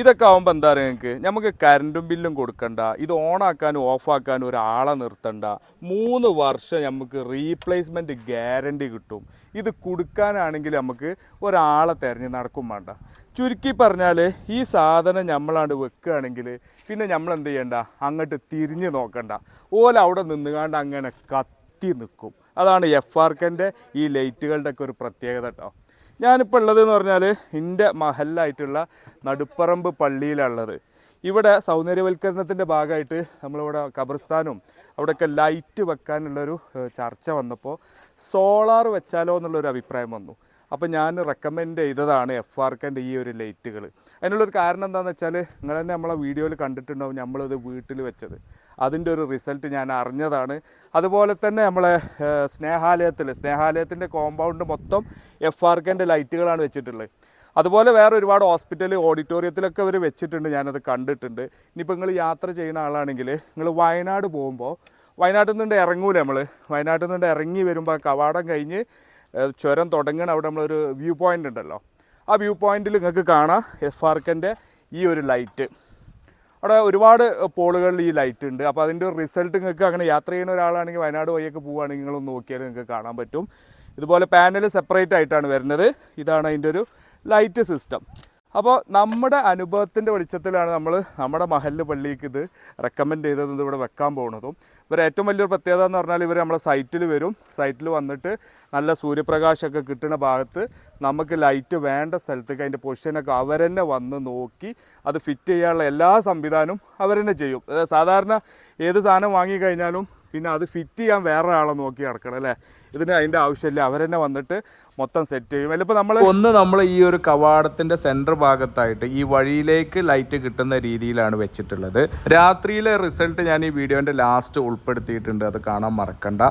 ഇതൊക്കെ ആകുമ്പോൾ എന്താ പറയുക നിങ്ങൾക്ക് നമുക്ക് കറണ്ടും ബില്ലും കൊടുക്കണ്ട. ഇത് ഓണാക്കാനും ഓഫാക്കാനും ഒരാളെ നിർത്തണ്ട. മൂന്ന് വർഷം നമുക്ക് റീപ്ലേസ്മെന്റ് ഗ്യാരണ്ടി കിട്ടും. ഇത് കൊടുക്കാനാണെങ്കിൽ നമുക്ക് ഒരാളെ തിരഞ്ഞ് നടക്കും വേണ്ട. ചുരുക്കി പറഞ്ഞാൽ ഈ സാധനം നമ്മളാണ്ട് വെക്കുകയാണെങ്കിൽ പിന്നെ നമ്മൾ എന്ത് ചെയ്യണ്ട? അങ്ങോട്ട് തിരിഞ്ഞ് നോക്കണ്ട. ഓല അവിടെ നിന്നുകാണ്ട് അങ്ങനെ കത്തി നിൽക്കും അതാണ് എഫ് ആർക്കന്റെ ഈ ലൈറ്റുകളുടെ ഒക്കെ ഒരു പ്രത്യേകത കേട്ടോ ഞാനിപ്പോൾ ഉള്ളത് എന്ന് പറഞ്ഞാൽ എന്റെ മഹലായിട്ടുള്ള നടുപ്പറമ്പ് പള്ളിയിലുള്ളത് ഇവിടെ സൗന്ദര്യവൽക്കരണത്തിന്റെ ഭാഗമായിട്ട് നമ്മളിവിടെ ഖബർസ്ഥാനും അവിടെയൊക്കെ ലൈറ്റ് വെക്കാനുള്ളൊരു ചർച്ച വന്നപ്പോൾ സോളാർ വെച്ചാലോ എന്നുള്ളൊരു അഭിപ്രായം വന്നു. അപ്പോൾ ഞാൻ റെക്കമെൻഡ് ചെയ്തതാണ് എഫ് ആർക്കന്റെ ഈ ഒരു ലൈറ്റുകൾ. അതിനുള്ളൊരു കാരണം എന്താണെന്ന് വെച്ചാൽ നിങ്ങൾ തന്നെ നമ്മളെ വീഡിയോയിൽ കണ്ടിട്ടുണ്ടാവും നമ്മളിത് വീട്ടിൽ വെച്ചത്. അതിന്റെ ഒരു റിസൾട്ട് ഞാൻ അറിഞ്ഞതാണ്. അതുപോലെ തന്നെ നമ്മളെ സ്നേഹാലയത്തിൽ സ്നേഹാലയത്തിന്റെ കോമ്പൗണ്ട് മൊത്തം എഫ് ആർക്കന്റെ ലൈറ്റുകളാണ് വെച്ചിട്ടുള്ളത്. അതുപോലെ വേറെ ഒരുപാട് ഹോസ്പിറ്റൽ ഓഡിറ്റോറിയത്തിലൊക്കെ അവർ വെച്ചിട്ടുണ്ട് ഞാനത് കണ്ടിട്ടുണ്ട്. ഇനിയിപ്പോൾ നിങ്ങൾ യാത്ര ചെയ്യുന്ന ആളാണെങ്കിൽ നിങ്ങൾ വയനാട് പോകുമ്പോൾ വയനാട്ടിൽ നിന്ന് ഇറങ്ങൂല നമ്മൾ വയനാട്ടിൽ നിന്ന് ഇറങ്ങി വരുമ്പോൾ കവാടം കഴിഞ്ഞ് ചുരം തുടങ്ങണ അവിടെ നമ്മളൊരു വ്യൂ പോയിന്റ് ഉണ്ടല്ലോ. ആ വ്യൂ പോയിന്റിൽ നിങ്ങൾക്ക് കാണാം എഫ് ആർക്കന്റെ ഈ ഒരു ലൈറ്റ്. അവിടെ ഒരുപാട് പോളുകളിൽ ഈ ലൈറ്റ് ഉണ്ട്. അപ്പോൾ അതിന്റെ റിസൾട്ട് നിങ്ങൾക്ക് അങ്ങനെ യാത്ര ചെയ്യുന്ന ഒരാളാണെങ്കിൽ വയനാട് വഴിയൊക്കെ പോവുകയാണെങ്കിൽ നിങ്ങളൊന്ന് നോക്കിയാൽ നിങ്ങൾക്ക് കാണാൻ പറ്റും. ഇതുപോലെ പാനൽ സെപ്പറേറ്റ് ആയിട്ടാണ് വരുന്നത്. ഇതാണ് അതിന്റെ ഒരു ലൈറ്റ് സിസ്റ്റം. അപ്പോൾ നമ്മുടെ അനുഭവത്തിന്റെ വെളിച്ചത്തിലാണ് നമ്മൾ നമ്മുടെ മഹല്ല് പള്ളിക്ക് ഇത് റെക്കമെൻഡ് ചെയ്തത് ഇവിടെ വെക്കാൻ പോകുന്നതും ഇവർ ഏറ്റവും വലിയൊരു പ്രത്യേകത എന്ന് പറഞ്ഞാൽ ഇവർ നമ്മളെ സൈറ്റിൽ വരും. സൈറ്റിൽ വന്നിട്ട് നല്ല സൂര്യപ്രകാശമൊക്കെ കിട്ടുന്ന ഭാഗത്ത് നമുക്ക് ലൈറ്റ് വേണ്ട സ്ഥലത്തേക്ക് അതിന്റെ പൊസിഷനൊക്കെ അവരെന്നെ വന്ന് നോക്കി അത് ഫിറ്റ് ചെയ്യാനുള്ള എല്ലാ സംവിധാനവും അവരെന്നെ ചെയ്യും. സാധാരണ ഏത് സാധനം വാങ്ങിക്കഴിഞ്ഞാലും പിന്നെ അത് ഫിറ്റ് ചെയ്യാൻ വേറൊരാളെ നോക്കി നടക്കണം അല്ലേ? ഇതിന് അതിന്റെ ആവശ്യമില്ല. അവരെന്നെ വന്നിട്ട് മൊത്തം സെറ്റ് ചെയ്യും. അതിലിപ്പോൾ നമ്മൾ ഒന്ന് നമ്മൾ ഈ ഒരു കവാടത്തിന്റെ സെന്റർ ഭാഗത്തായിട്ട് ഈ വഴിയിലേക്ക് ലൈറ്റ് കിട്ടുന്ന രീതിയിലാണ് വെച്ചിട്ടുള്ളത്. രാത്രിയിലെ റിസൾട്ട് ഞാൻ ഈ വീഡിയോന്റെ ലാസ്റ്റ് ഉൾപ്പെടുത്തിയിട്ടുണ്ട്. അത് കാണാൻ മറക്കണ്ട.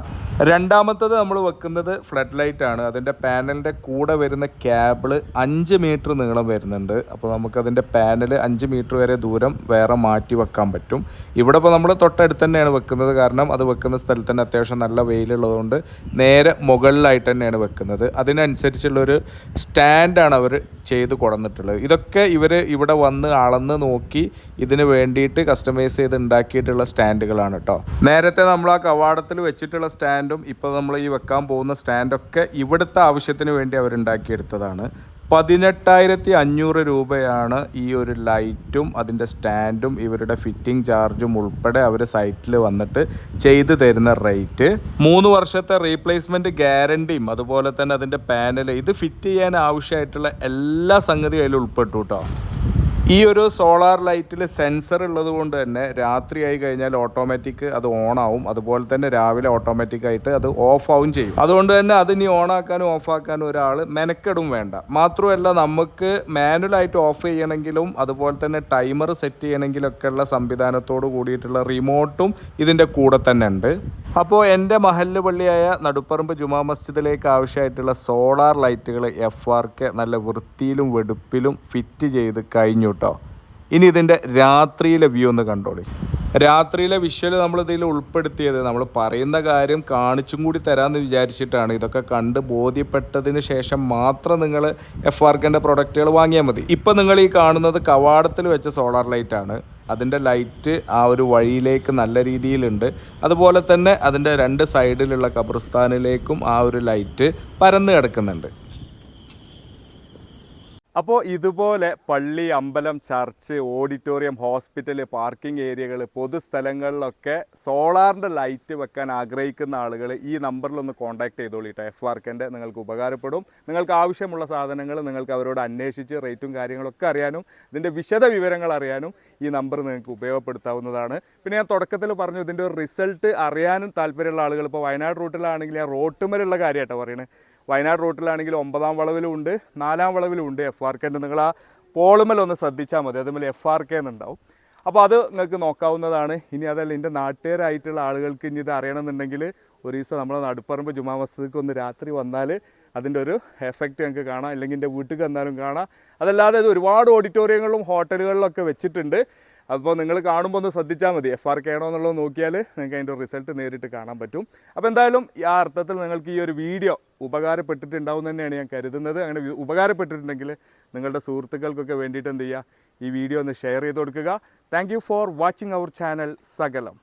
രണ്ടാമത്തത് നമ്മൾ വെക്കുന്നത് ഫ്ലഡ് ലൈറ്റ് ആണ്. അതിന്റെ പാനലിന്റെ കൂടെ വരുന്ന ക്യാബിൾ അഞ്ച് മീറ്റർ നീളം വരുന്നുണ്ട്. അപ്പോൾ നമുക്കതിന്റെ പാനൽ അഞ്ച് മീറ്റർ വരെ ദൂരം വേറെ മാറ്റി വെക്കാൻ പറ്റും. ഇവിടെ ഇപ്പോൾ നമ്മൾ തൊട്ടടുത്ത് തന്നെയാണ് വെക്കുന്നത്. കാരണം അത് വെക്കുന്ന സ്ഥലത്ത് തന്നെ അത്യാവശ്യം നല്ല വെയിലുള്ളതുകൊണ്ട് നേരെ മുകളിലായിട്ട് തന്നെയാണ് വെക്കുന്നത്. അതിനനുസരിച്ചുള്ളൊരു സ്റ്റാൻഡാണ് അവർ ചെയ്ത് കൊടുന്നിട്ടുള്ളത്. ഇതൊക്കെ ഇവർ ഇവിടെ വന്ന് അളന്ന് നോക്കി ഇതിന് വേണ്ടിയിട്ട് കസ്റ്റമൈസ് ചെയ്ത് ഉണ്ടാക്കിയിട്ടുള്ള സ്റ്റാൻഡുകളാണ് കേട്ടോ നേരത്തെ നമ്മൾ ആ കവാടത്തിൽ വെച്ചിട്ടുള്ള സ്റ്റാൻഡും ഇപ്പോൾ നമ്മൾ ഈ വെക്കാൻ പോകുന്ന സ്റ്റാൻഡൊക്കെ ഇവിടുത്തെ ആവശ്യത്തിന് വേണ്ടി അവരുണ്ടാക്കിയെടുത്തതാണ് പതിനെട്ടായിരത്തി അഞ്ഞൂറ് രൂപയാണ് ഈ ഒരു ലൈറ്റും അതിന്റെ സ്റ്റാൻഡും ഇവരുടെ ഫിറ്റിംഗ് ചാർജും ഉൾപ്പെടെ അവർ സൈറ്റിൽ വന്നിട്ട് ചെയ്തു തരുന്ന റേറ്റ്. മൂന്ന് വർഷത്തെ റീപ്ലേസ്മെന്റ് ഗ്യാരണ്ടിയും അതുപോലെ തന്നെ അതിന്റെ പാനൽ ഇത് ഫിറ്റ് ചെയ്യാൻ ആവശ്യമായിട്ടുള്ള എല്ലാ സംഗതിയും അതിൽ ഉൾപ്പെട്ടു കേട്ടോ. ഈ ഒരു സോളാർ ലൈറ്റിൽ സെൻസർ ഉള്ളത് കൊണ്ട് തന്നെ രാത്രിയായി കഴിഞ്ഞാൽ ഓട്ടോമാറ്റിക് അത് ഓൺ ആവും. അതുപോലെ തന്നെ രാവിലെ ഓട്ടോമാറ്റിക് ആയിട്ട് അത് ഓഫ് ആവും ചെയ്യും. അതുകൊണ്ട് തന്നെ അത് ഇനി ഓൺ ആക്കാനും ഓഫ് ആക്കാനും ഒരാൾ മെനക്കെടും വേണ്ട. മാത്രമല്ല നമുക്ക് മാനുവലായിട്ട് ഓഫ് ചെയ്യണമെങ്കിലും അതുപോലെ തന്നെ ടൈമർ സെറ്റ് ചെയ്യണമെങ്കിലൊക്കെ ഉള്ള സംവിധാനത്തോട് കൂടിയിട്ടുള്ള റിമോട്ടും ഇതിന്റെ കൂടെ തന്നെ ഉണ്ട്. അപ്പോൾ എന്റെ മഹല്ല് പള്ളിയായ നടുപ്പറമ്പ് ജുമാ മസ്ജിദിലേക്ക് ആവശ്യമായിട്ടുള്ള സോളാർ ലൈറ്റുകൾ എഫ് ആർ കെ നല്ല വൃത്തിയിലും വെടുപ്പിലും ഫിറ്റ് ചെയ്ത് കഴിഞ്ഞു കേട്ടോ. ഇനി ഇതിന്റെ രാത്രിയിലെ വ്യൂ ഒന്ന് കണ്ടോളി. രാത്രിയിലെ വിഷ്വൽ നമ്മൾ ഇതിൽ ഉൾപ്പെടുത്തിയത് നമ്മൾ പറയുന്ന കാര്യം കാണിച്ചും കൂടി തരാമെന്ന് വിചാരിച്ചിട്ടാണ്. ഇതൊക്കെ കണ്ട് ബോധ്യപ്പെട്ടതിന് ശേഷം മാത്രം നിങ്ങൾ എഫ് ആർക്കിന്റെ പ്രൊഡക്റ്റുകൾ വാങ്ങിയാൽ മതി. ഇപ്പം നിങ്ങൾ ഈ കാണുന്നത് കവാടത്തിൽ വെച്ച സോളാർ ലൈറ്റാണ് അതിന്റെ ലൈറ്റ് ആ ഒരു വഴിയിലേക്ക് നല്ല രീതിയിലുണ്ട്. അതുപോലെ തന്നെ അതിന്റെ രണ്ട് സൈഡിലുള്ള കബ്രിസ്ഥാനിലേക്കും ആ ഒരു ലൈറ്റ് പരന്ന് കിടക്കുന്നുണ്ട്. അപ്പോൾ ഇതുപോലെ പള്ളി അമ്പലം ചർച്ച് ഓഡിറ്റോറിയം ഹോസ്പിറ്റൽ പാർക്കിംഗ് ഏരിയകൾ പൊതുസ്ഥലങ്ങളിലൊക്കെ സോളാറിന്റെ ലൈറ്റ് വെക്കാൻ ആഗ്രഹിക്കുന്ന ആളുകൾ ഈ നമ്പറിലൊന്ന് കോൺടാക്ട് ചെയ്തോളിട്ടോ എഫ് ആർക്കന്റെ നിങ്ങൾക്ക് ഉപകാരപ്പെടും. നിങ്ങൾക്ക് ആവശ്യമുള്ള സാധനങ്ങൾ നിങ്ങൾക്ക് അവരോട് അന്വേഷിച്ച് റേറ്റും കാര്യങ്ങളൊക്കെ അറിയാനും ഇതിന്റെ വിശദ വിവരങ്ങൾ അറിയാനും ഈ നമ്പർ നിങ്ങൾക്ക് ഉപയോഗപ്പെടുത്താവുന്നതാണ്. പിന്നെ ഞാൻ തുടക്കത്തിൽ പറഞ്ഞു ഇതിന്റെ ഒരു റിസൾട്ട് അറിയാനും താല്പര്യമുള്ള ആളുകൾ ഇപ്പോൾ വയനാട് റൂട്ടിലാണെങ്കിൽ ഞാൻ റോട്ടുമലുള്ള കാര്യമായിട്ടോ പറയുന്നത് വയനാട് റൂട്ടിലാണെങ്കിൽ ഒമ്പതാം വളവിലും ഉണ്ട് നാലാം വളവിലും ഉണ്ട് എഫ് ആർ കെ നിങ്ങൾ ആ പോളുമൽ ഒന്ന് ശ്രദ്ധിച്ചാൽ മതി അതേപോലെ എഫ് ആർ കെ എന്നുണ്ടാവും. അപ്പോൾ അത് നിങ്ങൾക്ക് നോക്കാവുന്നതാണ്. ഇനി അതല്ല എന്റെ നാട്ടുകാരായിട്ടുള്ള ആളുകൾക്ക് ഇനി ഇത് അറിയണമെന്നുണ്ടെങ്കിൽ ഒരു ദിവസം നമ്മളെ നടുപ്പറമ്പ് ജുമാ മസ്ജിദിക്ക് ഒന്ന് രാത്രി വന്നാൽ അതിന്റെ ഒരു എഫക്റ്റ് ഞങ്ങൾക്ക് കാണാം. അല്ലെങ്കിൽ എന്റെ വീട്ടിൽ വന്നാലും കാണാം. അതല്ലാതെ ഇത് ഒരുപാട് ഓഡിറ്റോറിയങ്ങളിലും ഹോട്ടലുകളിലൊക്കെ വെച്ചിട്ടുണ്ട്. അപ്പോൾ നിങ്ങൾ കാണുമ്പോൾ ഒന്ന് ശ്രദ്ധിച്ചാൽ മതി. എഫ് ആർ കെ ആണോ എന്നുള്ളത് നോക്കിയാൽ നിങ്ങൾക്ക് അതിന്റെ റിസൾട്ട് നേരിട്ട് കാണാൻ പറ്റും. അപ്പോൾ എന്തായാലും ആ അർത്ഥത്തിൽ നിങ്ങൾക്ക് ഈ ഒരു വീഡിയോ ഉപകാരപ്പെട്ടിട്ടുണ്ടാവും തന്നെയാണ് ഞാൻ കരുതുന്നത്. അങ്ങനെ ഉപകാരപ്പെട്ടിട്ടുണ്ടെങ്കിൽ നിങ്ങളുടെ സുഹൃത്തുക്കൾക്കൊക്കെ വേണ്ടിയിട്ട് എന്ത് ചെയ്യുക? ഈ വീഡിയോ ഒന്ന് ഷെയർ ചെയ്ത് കൊടുക്കുക. Thank for watching our channel സകലം